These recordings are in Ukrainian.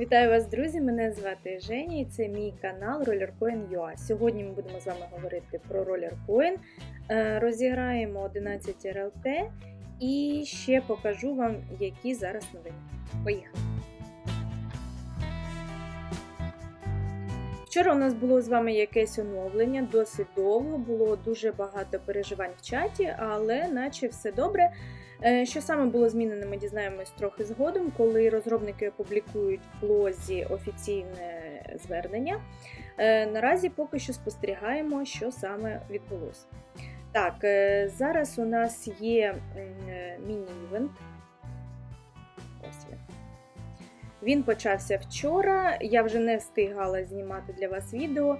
Вітаю вас, друзі! Мене звати Женя і це мій канал RollerCoin.ua. Сьогодні ми будемо з вами говорити про RollerCoin. Е, Розіграємо 11 РЛТ і ще покажу вам, які зараз новини. Поїхали! Вчора у нас було з вами якесь оновлення, досить довго, було дуже багато переживань в чаті, але наче все добре. Е, Що саме було змінено, ми дізнаємось трохи згодом, коли розробники опублікують в блозі офіційне звернення. Е, Наразі поки що спостерігаємо, що саме відбулося. Так, е, зараз у нас є міні-івент. Він почався вчора. Я вже не встигала знімати для вас відео.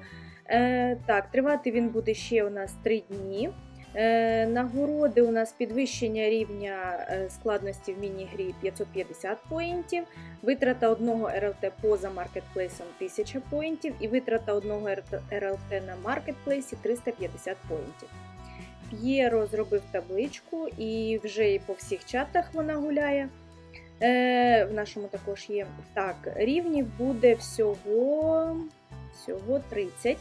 Е, так, тривати він буде ще у нас 3 дні. Е, Нагороди у нас підвищення рівня е, складності в міні-грі 550 поінтів, витрата одного РЛТ поза маркетплейсом 1000 поінтів і витрата одного РЛТ на маркетплейсі 350 поінтів. П'єро зробив табличку і вже і по всіх чатах вона гуляє. Е, в нашому також є. Так, рівнів буде всього, всього 30.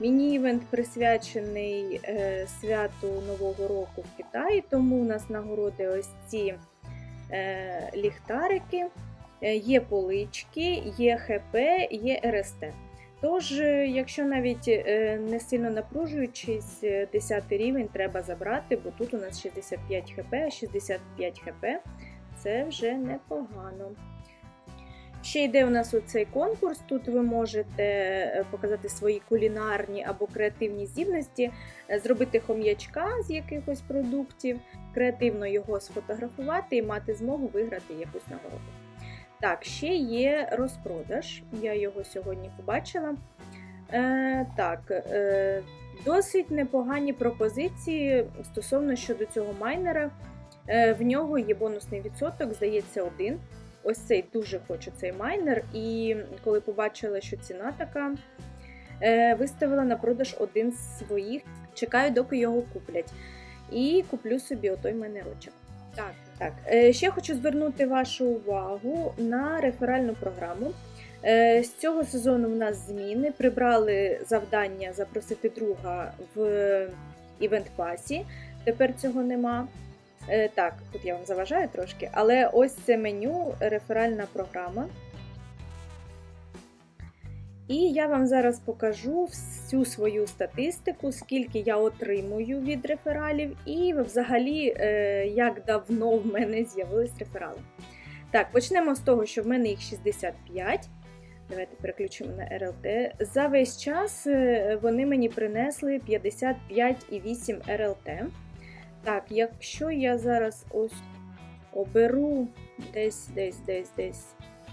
Міні-івент присвячений е, святу Нового року в Китаї, тому у нас нагороди ось ці е, ліхтарики, е, є полички, є ХП, є РСТ. Тож, е, якщо навіть е, не сильно напружуючись, е, 10 рівень треба забрати, бо тут у нас 65 хп, а 65 хп це вже непогано. Ще йде у нас оцей конкурс. Тут ви можете е, показати свої кулінарні або креативні здібності, е, зробити хом'ячка з якихось продуктів, креативно його сфотографувати і мати змогу виграти якусь нагороду. Так, ще є розпродаж. Я його сьогодні побачила. Е, так, е, досить непогані пропозиції стосовно щодо цього майнера. Е, в нього є бонусний відсоток, здається, один. Ось цей дуже хочу цей майнер. І коли побачила, що ціна така, е, виставила на продаж один з своїх. Чекаю, доки його куплять. І куплю собі отой майнерочок. Так, так. Е, Ще хочу звернути вашу увагу на реферальну програму. З цього сезону в нас зміни. Прибрали завдання запросити друга в івент пасі. Тепер цього нема. Е, Так, тут я вам заважаю трошки, але ось це меню реферальна програма. І я вам зараз покажу всю свою статистику, скільки я отримую від рефералів, і взагалі, е, як давно в мене з'явились реферали. Так, почнемо з того, що в мене їх 65. Давайте переключимо на РЛТ. За весь час е, вони мені принесли 55,8 РЛТ. Так, якщо я зараз ось оберу десь, десь, десь, десь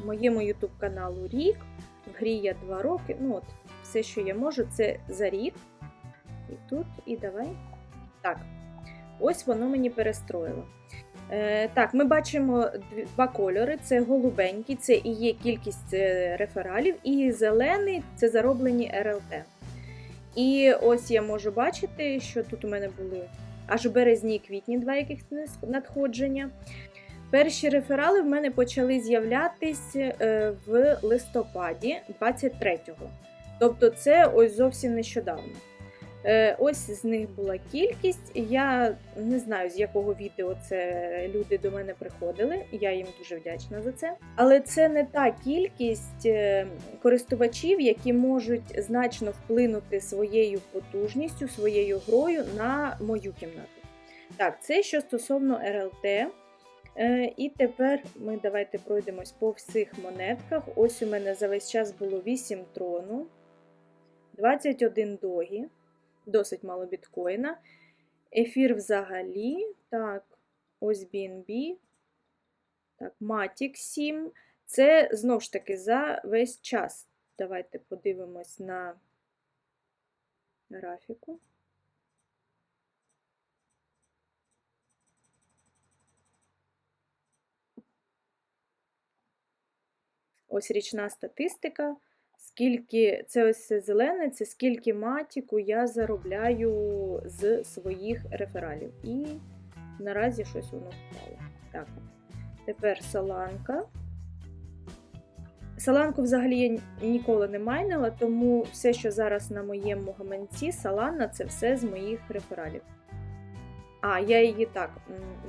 моєму YouTube каналу рік, в грі я 2 роки, ну от, все, що я можу, це за рік. І тут, і давай. Так, ось воно мені перестроїло. Е, так, ми бачимо два кольори: це голубенький, це і є кількість е, рефералів, і зелений це зароблені РЛТ. І ось я можу бачити, що тут у мене були аж у березні і квітні два яких надходження. Перші реферали в мене почали з'являтись е, в листопаді 23-го. Тобто це ось зовсім нещодавно. Е, Ось з них була кількість. Я не знаю, з якого відео це люди до мене приходили. Я їм дуже вдячна за це. Але це не та кількість е, користувачів, які можуть значно вплинути своєю потужністю, своєю грою на мою кімнату. Так, це що стосовно РЛТ. Е, І тепер ми давайте пройдемось по всіх монетках. Ось у мене за весь час було 8 трону, 21 догі, досить мало біткоїна. Ефір взагалі. Так, ось BNB. Так, Matic 7. Це знову ж таки за весь час. Давайте подивимось на графіку. Ось річна статистика. Скільки це ось зелене, це скільки матіку я заробляю з своїх рефералів. І наразі щось воно впало. Так, тепер соланка. Саланку взагалі я ніколи не майнила, тому все, що зараз на моєму гаманці, салана це все з моїх рефералів. А, я її так,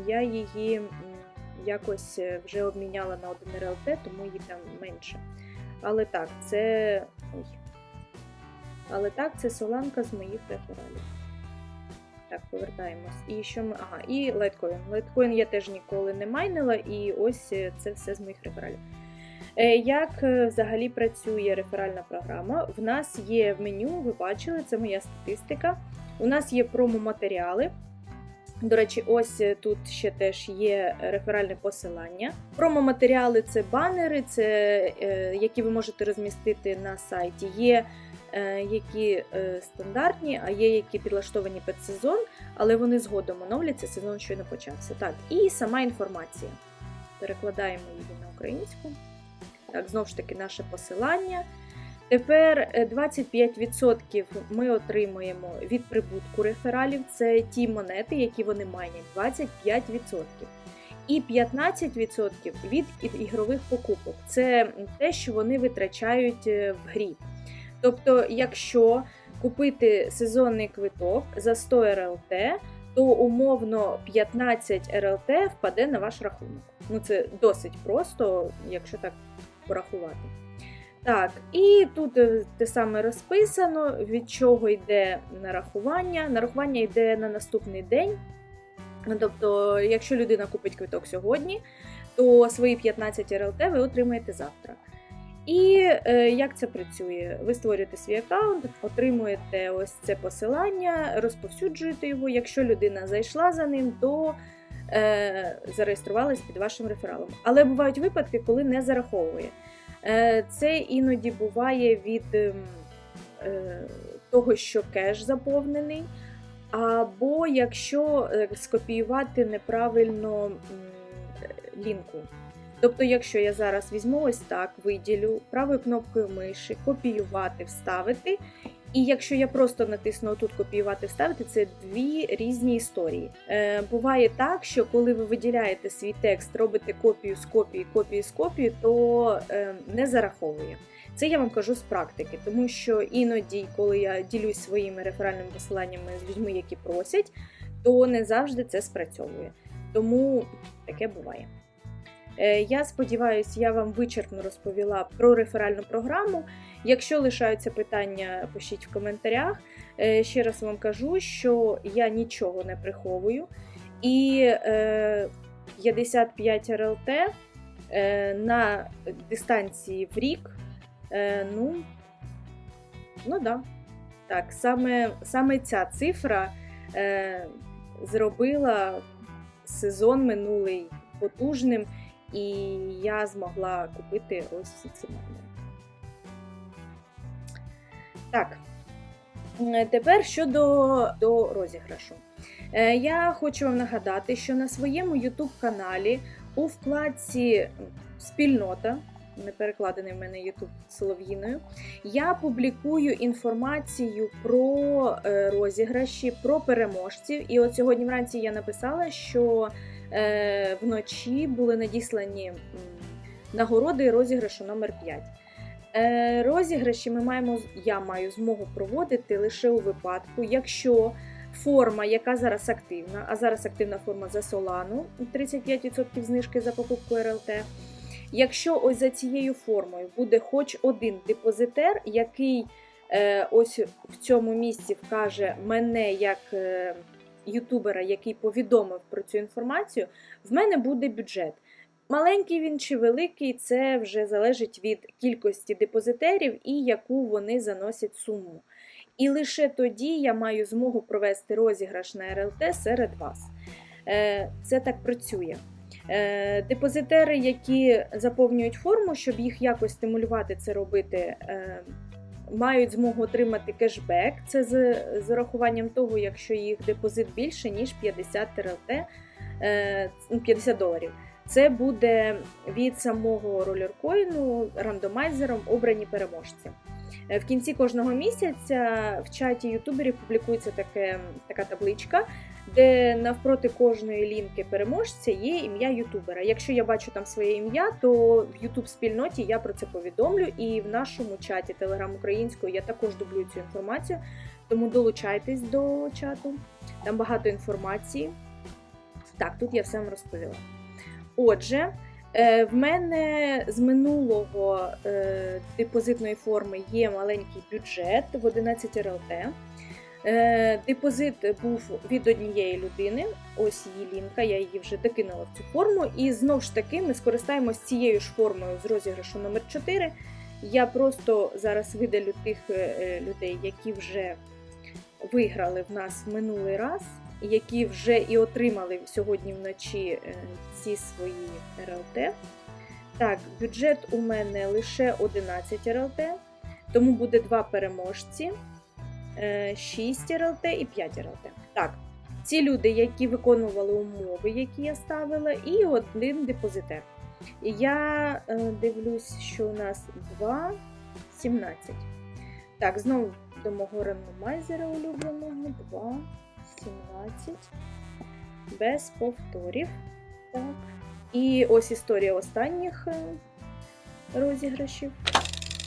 я її якось е, вже обміняла на один РЛТ, тому її там менше. Але так, це. Ой. Але так, це соланка з моїх рефералів. Так, повертаємось. І що ми. Ага, і лайткоін. Лайткоін я теж ніколи не майнила, і ось е, це все з моїх рефералів. Е, Як е, взагалі працює реферальна програма? В нас є в меню, ви бачили, це моя статистика. У нас є промо-матеріали. До речі, ось е, тут ще теж є реферальне посилання. Промо-матеріали це банери, це е, які ви можете розмістити на сайті. Є е, які стандартні, а є які підлаштовані під сезон, але вони згодом оновляться, сезон щойно почався. Так, і сама інформація. Перекладаємо її на українську. Так, знову ж таки, наше посилання. Тепер е, 25% ми отримуємо від прибутку рефералів. Це ті монети, які вони майнять. 25%. І 15% від ігрових покупок. Це те, що вони витрачають е, в грі. Тобто, якщо купити сезонний квиток за 100 РЛТ, то умовно 15 РЛТ впаде на ваш рахунок. Ну це досить просто, якщо так порахувати. Так, і тут е, те саме розписано, від чого йде нарахування. Нарахування йде на наступний день. Тобто, якщо людина купить квиток сьогодні, то свої 15 РЛТ ви отримаєте завтра. І е, як це працює? Ви створюєте свій аккаунт, отримуєте ось це посилання, розповсюджуєте його. Якщо людина зайшла за ним, то е, зареєструвалась під вашим рефералом. Але бувають випадки, коли не зараховує. Е, Це іноді буває від ем, е, того, що кеш заповнений, або якщо е, скопіювати неправильно лінку. Тобто, якщо я зараз візьму ось так, виділю правою кнопкою миші, копіювати, вставити. І якщо я просто натисну тут копіювати, вставити, це дві різні історії. Е, буває так, що коли ви виділяєте свій текст, робите копію з копії, копію з копії, то е, не зараховує. Це я вам кажу з практики, тому що іноді, коли я ділюсь своїми реферальними посиланнями з людьми, які просять, то не завжди це спрацьовує. Тому таке буває. Е, Я сподіваюся, я вам вичерпно розповіла про реферальну програму. Якщо лишаються питання, пишіть в коментарях. Е, Ще раз вам кажу, що я нічого не приховую. І е, 55 РЛТ е, на дистанції в рік. Ну, ну да. Так, саме, саме ця цифра зробила сезон минулий потужним, і я змогла купити ось всі ці монети. Так. Е, Тепер щодо до розіграшу. Е, Я хочу вам нагадати, що на своєму YouTube каналі у вкладці Спільнота, не перекладений в мене YouTube Солов'їною, я публікую інформацію про е, розіграші, про переможців. І от сьогодні вранці я написала, що вночі були надіслані нагороди розіграшу номер 5. Е, Розіграші ми маємо, я маю змогу проводити лише у випадку, якщо форма, яка зараз активна, а зараз активна форма за Solana, 35% знижки за покупку РЛТ. Якщо ось за цією формою буде хоч один депозитер, який е, ось в цьому місці вкаже мене як е, ютубера, який повідомив про цю інформацію, в мене буде бюджет. Маленький він чи великий, це вже залежить від кількості депозитерів і яку вони заносять суму. І лише тоді я маю змогу провести розіграш на РЛТ серед вас. Е, Це так працює. Е, Депозитери, які заповнюють форму, щоб їх якось стимулювати це робити, е, мають змогу отримати кешбек. Це з, з урахуванням того, якщо їх депозит більше, ніж 50 РЛТ, е, 50 доларів. Це буде від самого ролеркоїну рандомайзером обрані переможці. Е, В кінці кожного місяця в чаті ютуберів публікується таке, така табличка, де навпроти кожної лінки переможця є ім'я ютубера. Якщо я бачу там своє ім'я, то в ютуб спільноті я про це повідомлю. І в нашому чаті Телеграм українською я також дублюю цю інформацію. Тому долучайтесь до чату. Там багато інформації. Так, тут я все вам розповіла. Отже, в мене з минулого е, депозитної форми є маленький бюджет в 11 РЛТ. Е, Депозит був від однієї людини, ось її лінка, я її вже докинула в цю форму. І знову ж таки ми скористаємось цією ж формою з розіграшу номер 4 Я просто зараз видалю тих е, людей, які вже виграли в нас минулий раз, які вже і отримали сьогодні вночі е, ці свої РЛТ. Так, бюджет у мене лише 11 РЛТ, тому буде два переможці. 6 РЛТ і 5 РЛТ. Так, ці люди, які виконували умови, які я ставила, і один депозитер. Я е, дивлюсь, що у нас 2, 17. Так, знову до мого рандомайзера улюбленого 2, 17. Без повторів. Так. І ось історія останніх е, розіграшів.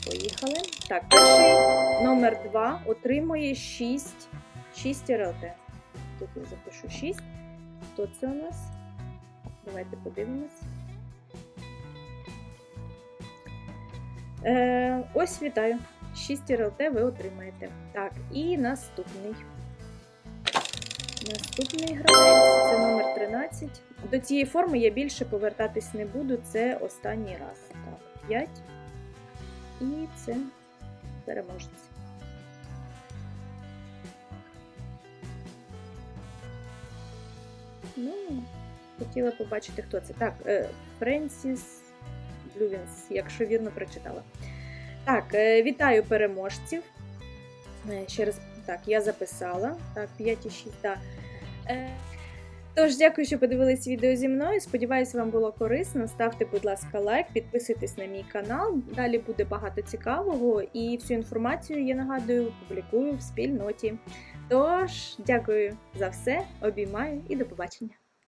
Поїхали. Так, перший номер 2 отримує 6, 6 РЛТ. Тут я запишу 6. Хто це у нас? Давайте подивимось. Е, ось вітаю. 6 РЛТ ви отримаєте. Так, і наступний. Наступний гравець це номер 13. До цієї форми я більше повертатись не буду. Це останній раз. Так, 5. І це переможець. Ну, хотіла побачити, хто це. Так, е, Френсіс Блювінс, якщо вірно прочитала. Так, е, вітаю переможців. Е, Ще раз, так, я записала. Так, 5 і 6, так. Тож, дякую, що подивились відео зі мною. Сподіваюсь, вам було корисно. Ставте, будь ласка, лайк, підписуйтесь на мій канал. Далі буде багато цікавого і всю інформацію, я нагадую, публікую в спільноті. Тож, дякую за все, обіймаю і до побачення.